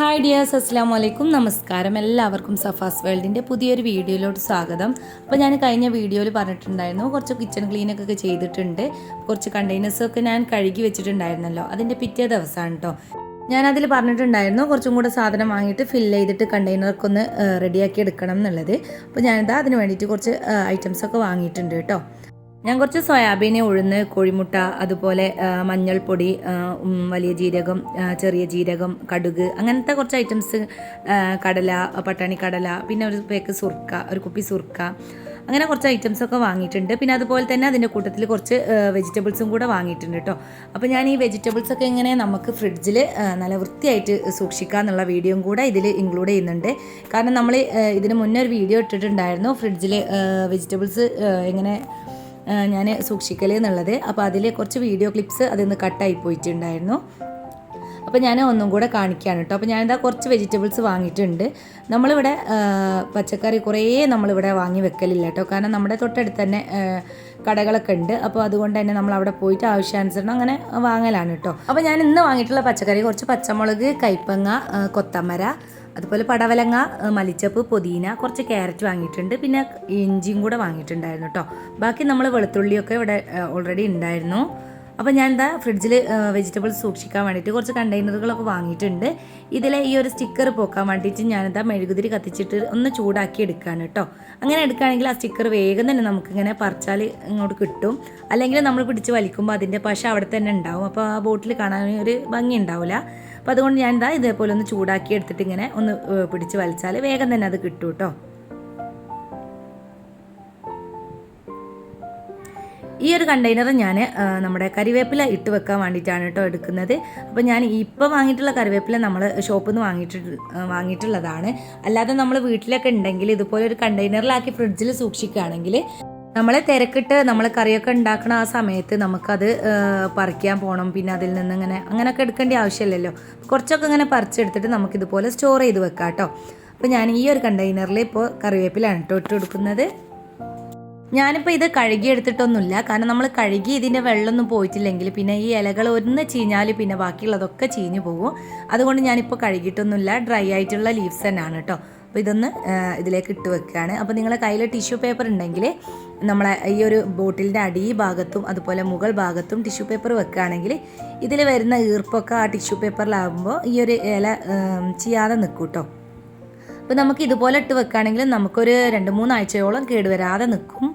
Hi dears അസ്സാം വലൈക്കും നമസ്കാരം എല്ലാവർക്കും സഫാസ് വേൾഡിന്റെ പുതിയൊരു വീഡിയോയിലോട്ട് സ്വാഗതം. അപ്പോൾ ഞാൻ കഴിഞ്ഞ വീഡിയോയിൽ പറഞ്ഞിട്ടുണ്ടായിരുന്നു കുറച്ച് കിച്ചൺ ക്ലീനൊക്കെ ചെയ്തിട്ടുണ്ട്. കുറച്ച് കണ്ടെയ്നേഴ്സൊക്കെ ഞാൻ കഴുകി വെച്ചിട്ടുണ്ടായിരുന്നല്ലോ. അതിന്റെ പിറ്റേ ദിവസമാണ് കേട്ടോ ഞാൻ അതിൽ പറഞ്ഞിട്ടുണ്ടായിരുന്നു കുറച്ചും കൂടെ സാധനം വാങ്ങിയിട്ട് ഫിൽ ചെയ്തിട്ട് കണ്ടെയ്നർക്ക് ഒന്ന് റെഡിയാക്കി എടുക്കണം എന്നുള്ളത്. അപ്പോൾ ഞാനിതാ അതിന് വേണ്ടിയിട്ട് കുറച്ച് ഐറ്റംസൊക്കെ വാങ്ങിയിട്ടുണ്ട് കേട്ടോ ഞാൻ കുറച്ച് സോയാബീൻ ഉഴുന്ന് കോഴിമുട്ട അതുപോലെ മഞ്ഞൾപ്പൊടി വലിയ ജീരകം ചെറിയ ജീരകം കടുക് അങ്ങനത്തെ കുറച്ച് ഐറ്റംസ് കടല പട്ടാണി കടല പിന്നെ ഒരു പേക്ക് സുർക്ക ഒരു കുപ്പി സുർക്ക അങ്ങനെ കുറച്ച് ഐറ്റംസ് ഒക്കെ വാങ്ങിയിട്ടുണ്ട്. പിന്നെ അതുപോലെ തന്നെ അതിന്റെ കൂട്ടത്തിൽ കുറച്ച് വെജിറ്റബിൾസും കൂടെ വാങ്ങിയിട്ടുണ്ട് കേട്ടോ. അപ്പോൾ ഞാൻ ഈ വെജിറ്റബിൾസ് ഒക്കെ എങ്ങനെ നമുക്ക് ഫ്രിഡ്ജിൽ നല്ല വൃത്തിയായിട്ട് സൂക്ഷിക്കുക എന്നുള്ള വീഡിയോയും കൂടെ ഇതിൽ ഇൻക്ലൂഡ് ചെയ്യുന്നുണ്ട്. കാരണം നമ്മൾ ഇതിന് മുന്നേ ഒരു വീഡിയോ ഇട്ടിട്ടുണ്ടായിരുന്നു. ഫ്രിഡ്ജിൽ വെജിറ്റബിൾസ് എങ്ങനെ ഞാൻ സൂക്ഷിക്കൽ എന്നുള്ളത്. അപ്പോൾ അതിൽ കുറച്ച് വീഡിയോ ക്ലിപ്സ് അതിൽ നിന്ന് കട്ടായി പോയിട്ടുണ്ടായിരുന്നു. അപ്പോൾ ഞാൻ ഒന്നും കൂടെ കാണിക്കുകയാണ് കേട്ടോ അപ്പോൾ ഞാനിതാ കുറച്ച് വെജിറ്റബിൾസ് വാങ്ങിയിട്ടുണ്ട്. നമ്മളിവിടെ പച്ചക്കറി കുറേ നമ്മളിവിടെ വാങ്ങി വെക്കലില്ല കേട്ടോ കാരണം നമ്മുടെ തൊട്ടടുത്ത് തന്നെ കടകളൊക്കെ ഉണ്ട്. അപ്പോൾ അതുകൊണ്ട് തന്നെ നമ്മൾ അവിടെ പോയിട്ട് ആവശ്യാനുസരണം അങ്ങനെ വാങ്ങലാണ് കേട്ടോ അപ്പോൾ ഞാൻ ഇന്ന് വാങ്ങിയിട്ടുള്ള പച്ചക്കറി കുറച്ച് പച്ചമുളക് കൈപ്പങ്ങ കൊത്തമര അതുപോലെ പടവലങ്ങ മലിച്ചപ്പ് പുതിന കുറച്ച് ക്യാരറ്റ് വാങ്ങിയിട്ടുണ്ട്. പിന്നെ ഇഞ്ചിയും കൂടെ വാങ്ങിയിട്ടുണ്ടായിരുന്നു കേട്ടോ ബാക്കി നമ്മൾ വെളുത്തുള്ളിയൊക്കെ ഇവിടെ ഓൾറെഡി ഉണ്ടായിരുന്നു. അപ്പോൾ ഞാൻ എന്താ ഫ്രിഡ്ജിൽ വെജിറ്റബിൾസ് സൂക്ഷിക്കാൻ വേണ്ടിയിട്ട് കുറച്ച് കണ്ടെയ്നറുകളൊക്കെ വാങ്ങിയിട്ടുണ്ട്. ഇതിലെ ഈ ഒരു സ്റ്റിക്കർ പോക്കാൻ വേണ്ടിയിട്ട് ഞാനെന്താ മെഴുകുതിരി കത്തിച്ചിട്ട് ഒന്ന് ചൂടാക്കി എടുക്കുകയാണ് കേട്ടോ. അങ്ങനെ എടുക്കുകയാണെങ്കിൽ ആ സ്റ്റിക്കർ വേഗം തന്നെ നമുക്കിങ്ങനെ പറിച്ചാൽ ഇങ്ങോട്ട് കിട്ടും. അല്ലെങ്കിൽ നമ്മൾ പിടിച്ച് വലിക്കുമ്പോൾ അതിന്റെ പശ അവിടെ തന്നെ ഉണ്ടാവും. അപ്പോൾ ആ ബോട്ടിൽ കാണാൻ ഒരു ഭംഗി ഉണ്ടാവില്ല അപ്പോൾ അതുകൊണ്ട് ഞാൻ എന്താ ഇതേപോലെ ഒന്ന് ചൂടാക്കി എടുത്തിട്ട് ഇങ്ങനെ ഒന്ന് പിടിച്ച് വലിച്ചാൽ വേഗം തന്നെ അത് കിട്ടും കേട്ടോ. ഈ ഒരു കണ്ടെയ്നർ ഞാൻ നമ്മുടെ കരിവേപ്പില ഇട്ട് വെക്കാൻ വേണ്ടിയിട്ടാണ് കേട്ടോ എടുക്കുന്നത്. അപ്പോൾ ഞാൻ ഇപ്പോൾ വാങ്ങിയിട്ടുള്ള കറിവേപ്പില നമ്മൾ ഷോപ്പിൽ നിന്ന് വാങ്ങിയിട്ട് വാങ്ങിയിട്ടുള്ളതാണ്. അല്ലാതെ നമ്മൾ വീട്ടിലൊക്കെ ഉണ്ടെങ്കിൽ ഇതുപോലെ ഒരു കണ്ടെയ്നറിലാക്കി ഫ്രിഡ്ജിൽ സൂക്ഷിക്കുകയാണെങ്കിൽ നമ്മൾ തിരക്കിട്ട് നമ്മൾ കറിയൊക്കെ ഉണ്ടാക്കണ ആ സമയത്ത് നമുക്കത് പറിക്കാൻ പോകണം. പിന്നെ അതിൽ നിന്ന് ഇങ്ങനെ അങ്ങനെയൊക്കെ എടുക്കേണ്ട ആവശ്യമില്ലല്ലോ. കുറച്ചൊക്കെ ഇങ്ങനെ പറിച്ചെടുത്തിട്ട് നമുക്കിതുപോലെ സ്റ്റോർ ചെയ്ത് വെക്കാം കേട്ടോ. അപ്പോൾ ഞാൻ ഈ ഒരു കണ്ടെയ്നറിൽ ഇപ്പോൾ കറിവേപ്പിലാണ് കേട്ടോ ഇട്ട് കൊടുക്കുന്നത്. ഞാനിപ്പോൾ ഇത് കഴുകി എടുത്തിട്ടൊന്നുമില്ല കാരണം നമ്മൾ കഴുകി ഇതിന്റെ വെള്ളമൊന്നും പോയിട്ടില്ലെങ്കിൽ പിന്നെ ഈ ഇലകൾ ഒന്ന് ചീഞ്ഞാൽ പിന്നെ ബാക്കിയുള്ളതൊക്കെ ചീഞ്ഞു പോകും അതുകൊണ്ട് ഞാനിപ്പോൾ കഴുകിയിട്ടൊന്നുമില്ല. ഡ്രൈ ആയിട്ടുള്ള ലീവ്സ് തന്നെയാണ് കേട്ടോ അപ്പോൾ ഇതൊന്ന് ഇതിലേക്ക് ഇട്ട് വെക്കുകയാണ് അപ്പോൾ നിങ്ങളുടെ കയ്യിൽ ടിഷ്യൂ പേപ്പർ ഉണ്ടെങ്കിൽ നമ്മളെ ഈ ഒരു ബോട്ടിലിന്റെ അടി ഭാഗത്തും അതുപോലെ മുകൾ ഭാഗത്തും ടിഷ്യൂ പേപ്പർ വെക്കുകയാണെങ്കിൽ ഇതിൽ വരുന്ന ഈർപ്പൊക്കെ ആ ടിഷ്യൂ പേപ്പറിലാകുമ്പോൾ ഈ ഒരു ഇല ചെയ്യാതെ നിൽക്കും കേട്ടോ അപ്പോൾ നമുക്ക് ഇതുപോലെ ഇട്ട് വെക്കുകയാണെങ്കിൽ നമുക്കൊരു രണ്ട് മൂന്നാഴ്ചയോളം കേടുവരാതെ നിൽക്കും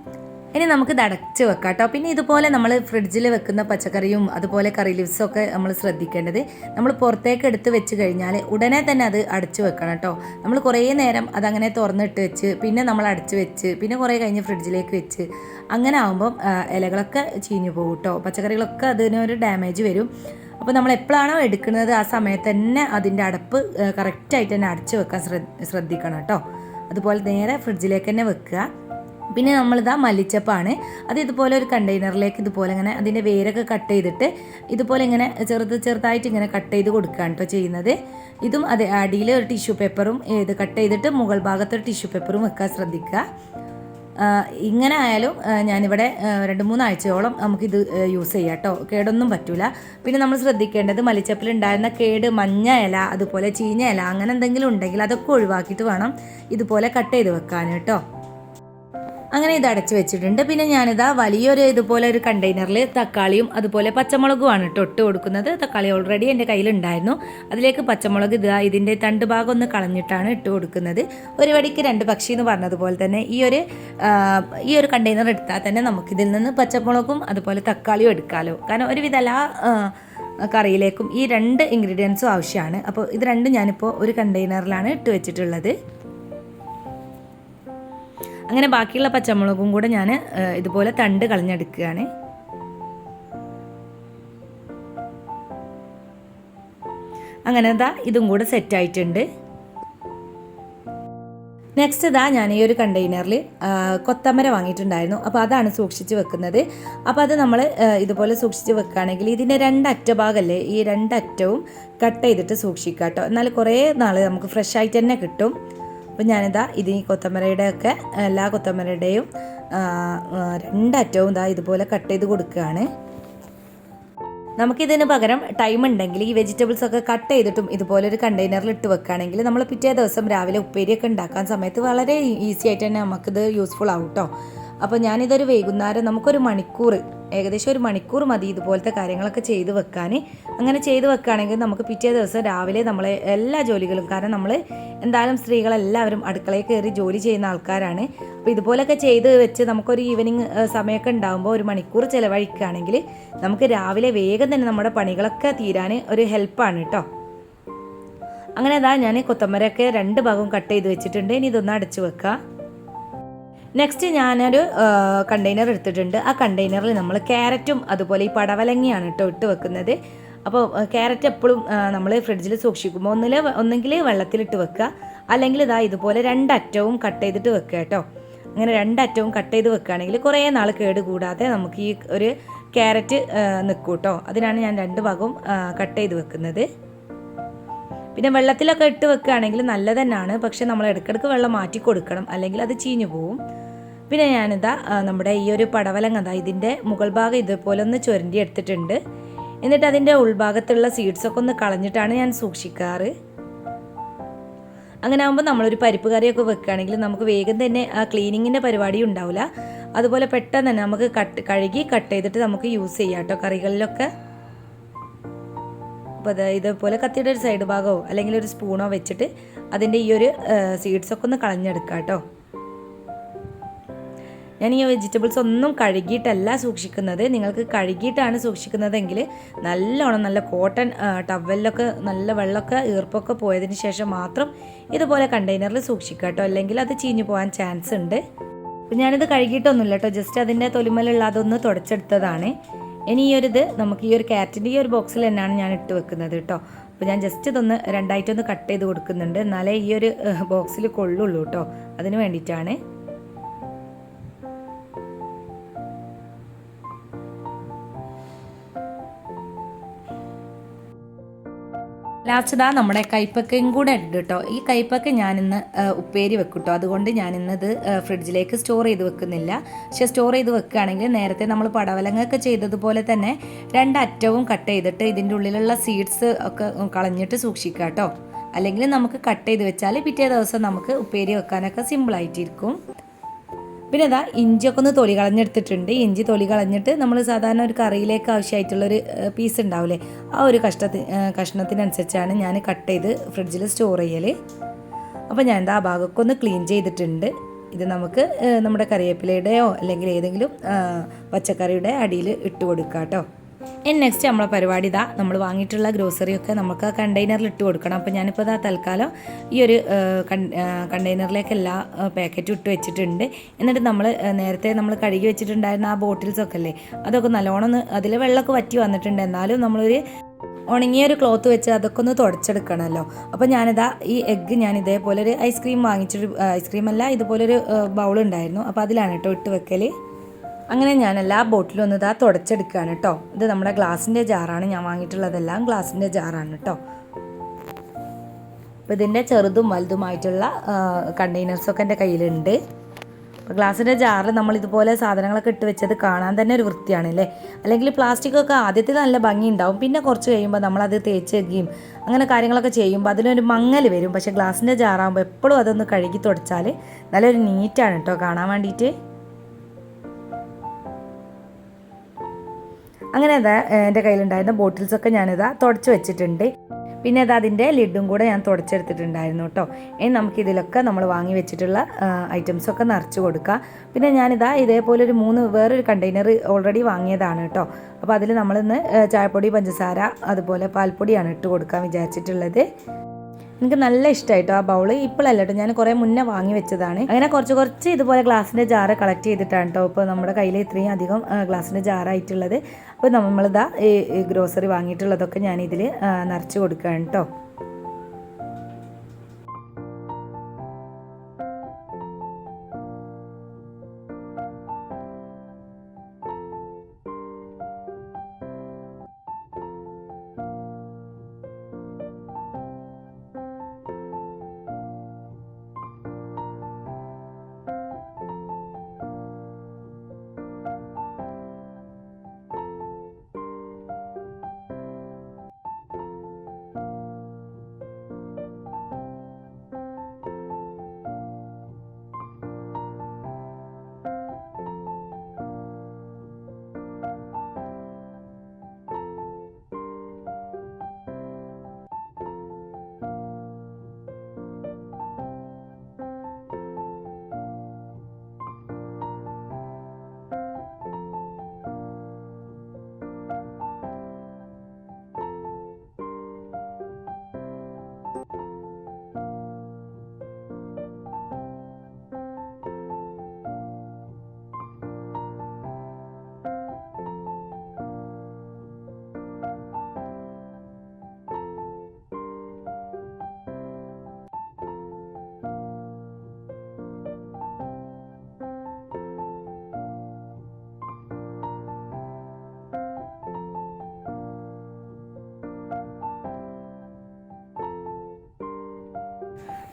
ഇനി നമുക്ക് അടച്ച് വെക്കാം കേട്ടോ പിന്നെ ഇതുപോലെ നമ്മൾ ഫ്രിഡ്ജിൽ വെക്കുന്ന പച്ചക്കറിയും അതുപോലെ കറി ലീവ്സും ഒക്കെ നമ്മൾ ശ്രദ്ധിക്കേണ്ടത് നമ്മൾ പുറത്തേക്ക് എടുത്ത് വെച്ച് കഴിഞ്ഞാൽ ഉടനെ തന്നെ അത് അടച്ച് വെക്കണം കേട്ടോ നമ്മൾ കുറേ നേരം അതങ്ങനെ തുറന്നിട്ട് വെച്ച് പിന്നെ നമ്മൾ അടച്ച് വെച്ച് പിന്നെ കുറേ കഴിഞ്ഞ് ഫ്രിഡ്ജിലേക്ക് വെച്ച് അങ്ങനെ ആകുമ്പം ഇലകളൊക്കെ ചീഞ്ഞു പോകും കേട്ടോ പച്ചക്കറികളൊക്കെ അതിനൊരു ഡാമേജ് വരും. അപ്പോൾ നമ്മൾ എപ്പോഴാണോ എടുക്കുന്നത് ആ സമയത്ത് തന്നെ അതിന്റെ അടപ്പ് കറക്റ്റായിട്ട് തന്നെ അടച്ചു വെക്കാൻ ശ്രദ്ധ ശ്രദ്ധിക്കണം കേട്ടോ. അതുപോലെ നേരെ ഫ്രിഡ്ജിലേക്ക് തന്നെ വെക്കുക. പിന്നെ നമ്മളിതാ മല്ലിച്ചപ്പാണ്. അത് ഇതുപോലെ ഒരു കണ്ടെയ്നറിലേക്ക് ഇതുപോലെ ഇങ്ങനെ അതിന്റെ വേരൊക്കെ കട്ട് ചെയ്തിട്ട് ഇതുപോലെ ഇങ്ങനെ ചെറുത് ചെറുതായിട്ട് ഇങ്ങനെ കട്ട് ചെയ്ത് കൊടുക്കുകയാണ് കേട്ടോ ചെയ്യുന്നത്. ഇതും അതെ അടിയിൽ ഒരു ടിഷ്യൂ പേപ്പറും ഇത് കട്ട് ചെയ്തിട്ട് മുകൾ ഭാഗത്ത് ഒരു ടിഷ്യൂ പേപ്പറും വെക്കാൻ ശ്രദ്ധിക്കുക. ഇങ്ങനെ ആയാലും ഞാനിവിടെ രണ്ട് മൂന്നാഴ്ചയോളം നമുക്കിത് യൂസ് ചെയ്യാം കേട്ടോ. കേടൊന്നും പറ്റൂല. പിന്നെ നമ്മൾ ശ്രദ്ധിക്കേണ്ടത് മലിച്ചപ്പിൽ ഉണ്ടായിരുന്ന കേട് മഞ്ഞ ഇല അതുപോലെ ചീഞ്ഞ ഇല അങ്ങനെ എന്തെങ്കിലും ഉണ്ടെങ്കിൽ അതൊക്കെ ഒഴിവാക്കിയിട്ട് വേണം ഇതുപോലെ കട്ട് ചെയ്ത് വെക്കാൻ കേട്ടോ. അങ്ങനെ ഇത് അടച്ചു വെച്ചിട്ടുണ്ട്. പിന്നെ ഞാനിതാ വലിയൊരു ഇതുപോലെ ഒരു കണ്ടെയ്നറിൽ തക്കാളിയും അതുപോലെ പച്ചമുളകുമാണ് കേട്ടോ ഇട്ട് കൊടുക്കുന്നത്. തക്കാളി ഓൾറെഡി എന്റെ കയ്യിലുണ്ടായിരുന്നു. അതിലേക്ക് പച്ചമുളക് ഇതാ ഇതിന്റെ തണ്ട് ഭാഗം ഒന്ന് കളഞ്ഞിട്ടാണ് ഇട്ട് കൊടുക്കുന്നത്. ഒരു വടിക്ക് രണ്ട് പക്ഷി എന്ന് പറഞ്ഞതുപോലെ തന്നെ ഈ ഒരു ഈ ഒരു കണ്ടെയ്നർ എടുത്താൽ തന്നെ നമുക്കിതിൽ നിന്ന് പച്ചമുളകും അതുപോലെ തക്കാളിയും എടുക്കാമല്ലോ കാരണം ഒരുവിധ എല്ലാ കറിയിലേക്കും ഈ രണ്ട് ഇൻഗ്രീഡിയൻസും ആവശ്യമാണ്. അപ്പോൾ ഇത് രണ്ടും ഞാനിപ്പോൾ ഒരു കണ്ടെയ്നറിലാണ് ഇട്ട് വെച്ചിട്ടുള്ളത്. അങ്ങനെ ബാക്കിയുള്ള പച്ചമുളകും കൂടെ ഞാൻ ഇതുപോലെ തണ്ട് കളഞ്ഞെടുക്കുകയാണ്. അങ്ങനെ ഇതാ ഇതും കൂടെ സെറ്റ് ആയിട്ടുണ്ട്. നെക്സ്റ്റ് ഇതാ ഞാൻ ഈ ഒരു കണ്ടെയ്നറിൽ കൊത്തമര വാങ്ങിയിട്ടുണ്ടായിരുന്നു. അപ്പോൾ അതാണ് സൂക്ഷിച്ച് വെക്കുന്നത്. അപ്പോൾ അത് നമ്മൾ ഇതുപോലെ സൂക്ഷിച്ച് വെക്കുകയാണെങ്കിൽ ഇതിന്റെ രണ്ടറ്റ ഭാഗമല്ലേ ഈ രണ്ടറ്റവും കട്ട് ചെയ്തിട്ട് സൂക്ഷിക്കാം കേട്ടോ. എന്നാൽ കുറേ നാൾ നമുക്ക് ഫ്രഷ് ആയിട്ട് തന്നെ കിട്ടും. അപ്പോൾ ഞാനിതാ ഇത് ഈ കൊത്തമരയുടെ ഒക്കെ എല്ലാ കൊത്തമരയുടെയും രണ്ടറ്റവും ഇതാ ഇതുപോലെ കട്ട് ചെയ്ത് കൊടുക്കുകയാണ്. നമുക്കിതിന് പകരം ടൈം ഉണ്ടെങ്കിൽ ഈ വെജിറ്റബിൾസ് ഒക്കെ കട്ട് ചെയ്തിട്ടും ഇതുപോലെ ഒരു കണ്ടെയ്നറിൽ ഇട്ട് വെക്കുകയാണെങ്കിൽ നമ്മൾ പിറ്റേ ദിവസം രാവിലെ ഉപ്പേരിയൊക്കെ ഉണ്ടാക്കാൻ സമയത്ത് വളരെ ഈസി ആയിട്ട് തന്നെ നമുക്കിത് യൂസ്ഫുൾ ആവും കേട്ടോ അപ്പോൾ ഞാനിതൊരു വൈകുന്നേരം നമുക്കൊരു മണിക്കൂർ ഏകദേശം ഒരു മണിക്കൂർ മതി ഇതുപോലത്തെ കാര്യങ്ങളൊക്കെ ചെയ്ത് വെക്കാൻ അങ്ങനെ ചെയ്ത് വെക്കുകയാണെങ്കിൽ നമുക്ക് പിറ്റേ ദിവസം രാവിലെ നമ്മളെ എല്ലാ ജോലികളും കാരണം നമ്മൾ എന്തായാലും സ്ത്രീകളെല്ലാവരും അടുക്കളയിൽ കയറി ജോലി ചെയ്യുന്ന ആൾക്കാരാണ്. അപ്പോൾ ഇതുപോലൊക്കെ ചെയ്ത് വെച്ച് നമുക്കൊരു ഈവനിങ് സമയമൊക്കെ ഉണ്ടാകുമ്പോൾ ഒരു മണിക്കൂർ ചിലവഴിക്കുകയാണെങ്കിൽ നമുക്ക് രാവിലെ വേഗം തന്നെ നമ്മുടെ പണികളൊക്കെ തീരാൻ ഒരു ഹെൽപ്പാണ് കേട്ടോ അങ്ങനെ അതാ ഞാൻ കൊത്തമ്പരൊക്കെ രണ്ട് ഭാഗവും കട്ട് ചെയ്ത് വെച്ചിട്ടുണ്ട്. ഇനി ഇതൊന്ന് അടച്ചു വെക്കാം. നെക്സ്റ്റ് ഞാനൊരു കണ്ടെയ്നർ എടുത്തിട്ടുണ്ട്. ആ കണ്ടെയ്നറിൽ നമ്മൾ ക്യാരറ്റും അതുപോലെ ഈ പടവലങ്ങയാണ് കേട്ടോ ഇട്ട് വെക്കുന്നത്. അപ്പോൾ ക്യാരറ്റ് എപ്പോഴും നമ്മൾ ഫ്രിഡ്ജിൽ സൂക്ഷിക്കുമ്പോൾ ഒന്നിൽ ഒന്നെങ്കിൽ വെള്ളത്തിലിട്ട് വെക്കുക. അല്ലെങ്കിൽ ഇതാ ഇതുപോലെ രണ്ടറ്റവും കട്ട് ചെയ്തിട്ട് വെക്കുക കേട്ടോ അങ്ങനെ രണ്ടറ്റവും കട്ട് ചെയ്ത് വെക്കുകയാണെങ്കിൽ കുറേ നാൾ കേട് കൂടാതെ നമുക്ക് ഈ ഒരു ക്യാരറ്റ് നിൽക്കും കേട്ടോ അതിനാണ് ഞാൻ രണ്ട് ഭാഗവും കട്ട് ചെയ്ത് വെക്കുന്നത്. പിന്നെ വെള്ളത്തിലൊക്കെ ഇട്ട് വെക്കുകയാണെങ്കിൽ നല്ലതന്നാണ് തന്നെയാണ് പക്ഷെ നമ്മൾ ഇടയ്ക്കിടയ്ക്ക് വെള്ളം മാറ്റി കൊടുക്കണം. അല്ലെങ്കിൽ അത് ചീഞ്ഞു പോവും. പിന്നെ ഞാനിതാ നമ്മുടെ ഈ ഒരു പടവലങ്ങ അതാ ഇതിന്റെ മുകൾ ഭാഗം ഇതുപോലെ ഒന്ന് ചുരണ്ടി എടുത്തിട്ടുണ്ട്. എന്നിട്ട് അതിന്റെ ഉൾഭാഗത്തുള്ള സീഡ്സൊക്കെ ഒന്ന് കളഞ്ഞിട്ടാണ് ഞാൻ സൂക്ഷിക്കാറ്. അങ്ങനെ ആകുമ്പോൾ നമ്മളൊരു പരിപ്പ് കറിയൊക്കെ വെക്കുകയാണെങ്കിൽ നമുക്ക് വേഗം തന്നെ ആ ക്ലീനിങ്ങിന്റെ പരിപാടി ഉണ്ടാവില്ല. അതുപോലെ പെട്ടെന്ന് തന്നെ നമുക്ക് കട്ട് കഴുകി കട്ട് ചെയ്തിട്ട് നമുക്ക് യൂസ് ചെയ്യാം കേട്ടോ കറികളിലൊക്കെ. അപ്പോൾ ഇതുപോലെ കത്തിയുടെ ഒരു സൈഡ് ഭാഗമോ അല്ലെങ്കിൽ ഒരു സ്പൂണോ വെച്ചിട്ട് അതിന്റെ ഈ ഒരു സീഡ്സൊക്കെ ഒന്ന് കളഞ്ഞെടുക്കാം കേട്ടോ. ഞാൻ ഈ വെജിറ്റബിൾസ് ഒന്നും കഴുകിയിട്ടല്ല സൂക്ഷിക്കുന്നത്. നിങ്ങൾക്ക് കഴുകിയിട്ടാണ് സൂക്ഷിക്കുന്നതെങ്കിൽ നല്ലോണം നല്ല കോട്ടൺ ടവലിലൊക്കെ നല്ല വെള്ളമൊക്കെ ഈർപ്പൊക്കെ പോയതിന് ശേഷം മാത്രം ഇതുപോലെ കണ്ടെയ്നറിൽ സൂക്ഷിക്കുക കേട്ടോ. അല്ലെങ്കിൽ അത് ചീഞ്ഞു പോകാൻ ചാൻസ് ഉണ്ട്. അപ്പം ഞാനിത് കഴുകിയിട്ടൊന്നുമില്ല കേട്ടോ. ജസ്റ്റ് അതിന്റെ തൊലിമലുള്ള അതൊന്ന് തുടച്ചെടുത്തതാണ്. ഇനി ഈ ഒരു ഇത് നമുക്ക് ഈ ഒരു കാറ്റിന്റെ ഈ ഒരു ബോക്സിൽ തന്നെയാണ് ഞാൻ ഇട്ട് വെക്കുന്നത് കേട്ടോ. അപ്പോൾ ഞാൻ ജസ്റ്റ് ഇതൊന്ന് രണ്ടായിട്ടൊന്ന് കട്ട് ചെയ്ത് കൊടുക്കുന്നുണ്ട്. എന്നാലേ ഈ ഒരു ബോക്സിൽ കൊള്ളുള്ളൂ കേട്ടോ. അതിന് വേണ്ടിയിട്ടാണ്. ലാസ്റ്റ് നമ്മുടെ കൈപ്പക്കയും കൂടെ ഉണ്ട് കേട്ടോ. ഈ കൈപ്പക്ക ഞാനിന്ന് ഉപ്പേരി വെക്കും കേട്ടോ. അതുകൊണ്ട് ഞാനിന്നത് ഫ്രിഡ്ജിലേക്ക് സ്റ്റോർ ചെയ്ത് വെക്കുന്നില്ല. പക്ഷെ സ്റ്റോർ ചെയ്ത് വെക്കുകയാണെങ്കിൽ നേരത്തെ നമ്മൾ പടവലങ്ങൊക്കെ ചെയ്തതുപോലെ തന്നെ രണ്ടറ്റവും കട്ട് ചെയ്തിട്ട് ഇതിന്റെ ഉള്ളിലുള്ള സീഡ്സ് ഒക്കെ കളഞ്ഞിട്ട് സൂക്ഷിക്കുക കേട്ടോ. അല്ലെങ്കിൽ നമുക്ക് കട്ട് ചെയ്ത് വെച്ചാൽ പിറ്റേ ദിവസം നമുക്ക് ഉപ്പേരി വെക്കാനൊക്കെ സിമ്പിളായിട്ടിരിക്കും പിന്നെ ഇതാ ഇഞ്ചിയൊക്കെ ഒന്ന് തൊലി കളഞ്ഞെടുത്തിട്ടുണ്ട്. ഇഞ്ചി തൊലി കളഞ്ഞിട്ട് നമ്മൾ സാധാരണ ഒരു കറിയിലേക്ക് ആവശ്യമായിട്ടുള്ളൊരു പീസ് ഉണ്ടാവില്ലേ ആ ഒരു കഷ്ടത്തി കഷ്ണത്തിനനുസരിച്ചാണ് ഞാൻ കട്ട് ചെയ്ത് ഫ്രിഡ്ജിൽ സ്റ്റോർ ചെയ്യൽ അപ്പോൾ ഞാൻ എന്താ ആ ഭാഗമൊക്കെ ഒന്ന് ക്ലീൻ ചെയ്തിട്ടുണ്ട്. ഇത് നമുക്ക് നമ്മുടെ കറിവേപ്പിലയുടെയോ അല്ലെങ്കിൽ ഏതെങ്കിലും പച്ചക്കറിയുടെ അടിയിൽ ഇട്ട് കൊടുക്കാം കേട്ടോ ഇനി നെക്സ്റ്റ് നമ്മളെ പരിപാടി ഇതാ നമ്മൾ വാങ്ങിയിട്ടുള്ള ഗ്രോസറിയൊക്കെ നമുക്ക് കണ്ടെയ്നറിൽ ഇട്ട് കൊടുക്കണം. അപ്പോൾ ഞാനിപ്പോൾ ഇതാ തൽക്കാലം ഈ ഒരു കണ്ടെയ്നറിലേക്ക് എല്ലാ പാക്കറ്റും ഇട്ട് വെച്ചിട്ടുണ്ട്. എന്നിട്ട് നമ്മൾ നേരത്തെ നമ്മൾ കഴുകി വെച്ചിട്ടുണ്ടായിരുന്ന ആ ബോട്ടിൽസൊക്കെ അല്ലേ അതൊക്കെ നല്ലോണം ഒന്ന് അതിൽ വെള്ളമൊക്കെ വറ്റി വന്നിട്ടുണ്ട്. എന്നാലും നമ്മളൊരു ഉണങ്ങിയ ഒരു ക്ലോത്ത് വെച്ച് അതൊക്കെ ഒന്ന് തുടച്ചെടുക്കണമല്ലോ അപ്പോൾ ഞാനിതാ ഈ എഗ്ഗ് ഞാൻ ഇതേപോലെ ഒരു ഐസ്ക്രീം വാങ്ങിച്ചൊരു ഐസ്ക്രീം അല്ല ഇതുപോലൊരു ബൗൾ ഉണ്ടായിരുന്നു. അപ്പോൾ അതിലാണ് കേട്ടോ ഇട്ട് വെക്കൽ അങ്ങനെ ഞാൻ എല്ലാ ബോട്ടിലും ഒന്ന് ഇതാ തുടച്ചെടുക്കുകയാണ് കേട്ടോ. ഇത് നമ്മുടെ ഗ്ലാസിന്റെ ജാറാണ്. ഞാൻ വാങ്ങിയിട്ടുള്ളതെല്ലാം ഗ്ലാസിന്റെ ജാറാണ് കേട്ടോ. അപ്പോൾ ഇതിന്റെ ചെറുതും വലുതുമായിട്ടുള്ള കണ്ടെയ്നേഴ്സൊക്കെ എന്റെ കയ്യിലുണ്ട്. അപ്പോൾ ഗ്ലാസിന്റെ ജാറിൽ നമ്മൾ ഇതുപോലെ സാധനങ്ങളൊക്കെ ഇട്ട് വെച്ചത് കാണാൻ തന്നെ ഒരു വൃത്തിയാണ് അല്ലേ? അല്ലെങ്കിൽ പ്ലാസ്റ്റിക് ഒക്കെ നല്ല ഭംഗി ഉണ്ടാവും. പിന്നെ കുറച്ച് കഴിയുമ്പോൾ നമ്മളത് തേച്ച് വെക്കുകയും അങ്ങനെ കാര്യങ്ങളൊക്കെ ചെയ്യുമ്പോൾ അതിനൊരു മങ്ങൽ വരും. പക്ഷേ ഗ്ലാസിന്റെ ജാറാകുമ്പോൾ എപ്പോഴും അതൊന്ന് കഴുകി തുടച്ചാൽ നല്ലൊരു നീറ്റാണ് കേട്ടോ കാണാൻ വേണ്ടിയിട്ട്. അങ്ങനെ അതാ എന്റെ കയ്യിലുണ്ടായിരുന്ന ബോട്ടിൽസൊക്കെ ഞാനിതാ തുടച്ച് വെച്ചിട്ടുണ്ട്. പിന്നെ അത് അതിന്റെ ലിഡും കൂടെ ഞാൻ തുടച്ചെടുത്തിട്ടുണ്ടായിരുന്നു കേട്ടോ. ഇനി നമുക്കിതിലൊക്കെ നമ്മൾ വാങ്ങി വെച്ചിട്ടുള്ള ഐറ്റംസൊക്കെ നിറച്ച് കൊടുക്കുക പിന്നെ ഞാനിതാ ഇതേപോലെ ഒരു മൂന്ന് വേറൊരു കണ്ടെയ്നർ ഓൾറെഡി വാങ്ങിയതാണ് കേട്ടോ. അപ്പോൾ അതിൽ നമ്മളിന്ന് ചായപ്പൊടി പഞ്ചസാര അതുപോലെ പാൽപ്പൊടിയാണ് ഇട്ട് കൊടുക്കാൻ വിചാരിച്ചിട്ടുള്ളത്. എനിക്ക് നല്ല ഇഷ്ടമായിട്ടോ ആ ബൗൾ ഇപ്പോഴല്ല കേട്ടോ ഞാൻ കുറേ മുന്നേ വാങ്ങി വെച്ചതാണ്. അങ്ങനെ കുറച്ച് കുറച്ച് ഇതുപോലെ ഗ്ലാസിന്റെ ജാറ് കളക്ട് ചെയ്തിട്ടാണ് കേട്ടോ ഇപ്പോൾ നമ്മുടെ കയ്യിൽ ഇത്രയും അധികം ഗ്ലാസിന്റെ ജാറായിട്ടുള്ളത് അപ്പോൾ നമ്മളിതാ ഈ ഗ്രോസറി വാങ്ങിയിട്ടുള്ളതൊക്കെ ഞാൻ ഇതിൽ നിറച്ച് കൊടുക്കുകയാണ് കേട്ടോ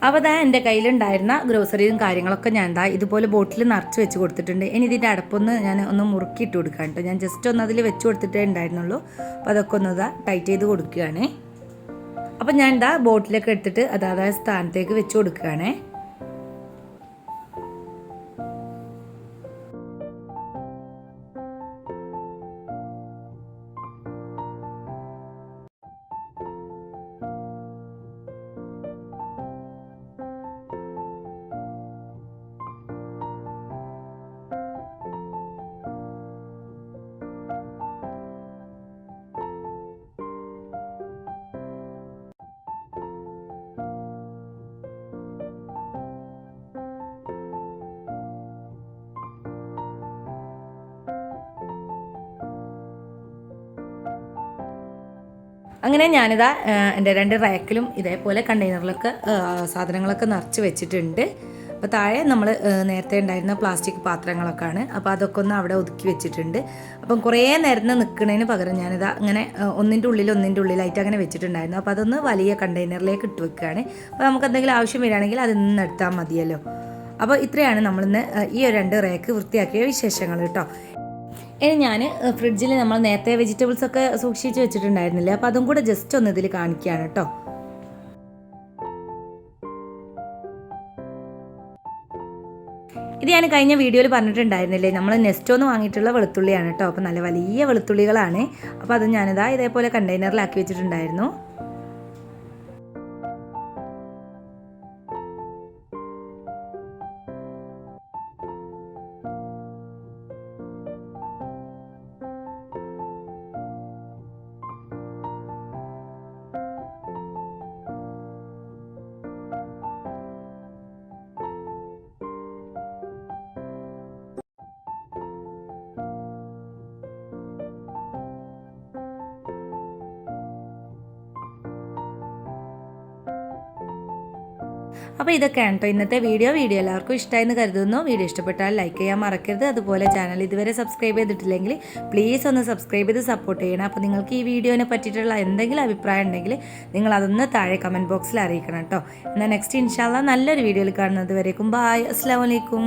അപ്പോൾ ദാ എന്റെ കയ്യിലുണ്ടായിരുന്ന ഗ്രോസറിയും കാര്യങ്ങളൊക്കെ ഞാൻ എന്താ ഇതുപോലെ ബോട്ടിൽ നിറച്ച് വെച്ച് കൊടുത്തിട്ടുണ്ട്. ഇനി ഇതിന്റെ അടപ്പൊന്ന് ഞാൻ ഒന്ന് മുറുക്കിയിട്ട് കൊടുക്കാം കേട്ടോ. ഞാൻ ജസ്റ്റ് ഒന്ന് അതിൽ വെച്ച് കൊടുത്തിട്ടേ ഉണ്ടായിരുന്നുള്ളൂ. അപ്പോൾ അതൊക്കെ ഒന്ന് ഇതാ ടൈറ്റ് ചെയ്ത് കൊടുക്കുകയാണേ അപ്പോൾ ഞാൻ ഇതാ ബോട്ടിലൊക്കെ എടുത്തിട്ട് അതായത് സ്ഥാനത്തേക്ക് വെച്ച് കൊടുക്കുകയാണേ അങ്ങനെ ഞാനിതാ എന്റെ രണ്ട് റാക്കിലും ഇതേപോലെ കണ്ടെയ്നറിലൊക്കെ സാധനങ്ങളൊക്കെ നിറച്ച് വെച്ചിട്ടുണ്ട്. അപ്പോൾ താഴെ നമ്മൾ നേരത്തെ ഉണ്ടായിരുന്ന പ്ലാസ്റ്റിക് പാത്രങ്ങളൊക്കെയാണ്. അപ്പോൾ അതൊക്കെ ഒന്ന് അവിടെ ഒതുക്കി വെച്ചിട്ടുണ്ട്. അപ്പം കുറേ നേരം നിൽക്കുന്നതിന് പകരം ഞാനിതാ അങ്ങനെ ഒന്നിന്റെ ഉള്ളിൽ ഒന്നിന്റെ ഉള്ളിലായിട്ട് അങ്ങനെ വെച്ചിട്ടുണ്ടായിരുന്നു. അപ്പോൾ അതൊന്ന് വലിയ കണ്ടെയ്നറിലേക്ക് ഇട്ട് വെക്കുകയാണ്. അപ്പോൾ നമുക്ക് എന്തെങ്കിലും ആവശ്യം വരികയാണെങ്കിൽ അതിൽ നിന്ന് എടുത്താൽ മതിയല്ലോ. അപ്പോൾ ഇത്രയാണ് നമ്മളിന്ന് ഈ രണ്ട് റേക്ക് വൃത്തിയാക്കിയ വിശേഷങ്ങൾ കേട്ടോ. ഇനി ഞാൻ ഫ്രിഡ്ജിൽ നമ്മൾ നേരത്തെ വെജിറ്റബിൾസ് ഒക്കെ സൂക്ഷിച്ച് വെച്ചിട്ടുണ്ടായിരുന്നില്ലേ? അപ്പോൾ അതും കൂടെ ജസ്റ്റ് ഒന്ന് ഇതിൽ കാണിക്കുകയാണ് കേട്ടോ ഇത് ഞാൻ കഴിഞ്ഞ വീഡിയോയിൽ പറഞ്ഞിട്ടുണ്ടായിരുന്നില്ലേ? നമ്മൾ നെസ്റ്റോന്ന് വാങ്ങിയിട്ടുള്ള വെളുത്തുള്ളിയാണ് കേട്ടോ അപ്പോൾ നല്ല വലിയ വെളുത്തുള്ളികളാണ്. അപ്പോൾ അത് ഞാനിതാ ഇതേപോലെ കണ്ടെയ്നറിലാക്കി വെച്ചിട്ടുണ്ടായിരുന്നു. അപ്പോൾ ഇതൊക്കെയാണ് കേട്ടോ ഇന്നത്തെ വീഡിയോ. വീഡിയോ എല്ലാവർക്കും ഇഷ്ടമായെന്ന് കരുതുന്നു. വീഡിയോ ഇഷ്ടപ്പെട്ടാൽ ലൈക്ക് ചെയ്യാൻ മറക്കരുത്. അതുപോലെ ചാനൽ ഇതുവരെ സബ്സ്ക്രൈബ് ചെയ്തിട്ടില്ലെങ്കിൽ പ്ലീസ് ഒന്ന് സബ്സ്ക്രൈബ് ചെയ്ത് സപ്പോർട്ട് ചെയ്യണം. അപ്പോൾ നിങ്ങൾക്ക് ഈ വീഡിയോനെ പറ്റിയിട്ടുള്ള എന്തെങ്കിലും അഭിപ്രായം ഉണ്ടെങ്കിൽ നിങ്ങൾ അതൊന്ന് താഴെ കമന്റ് ബോക്സിൽ അറിയിക്കണം കേട്ടോ. എന്നാൽ നെക്സ്റ്റ് ഇൻഷാല്ല നല്ലൊരു വീഡിയോയിൽ കാണുന്നത് വരേക്കും. ബായ് അസ്സാം വലൈക്കും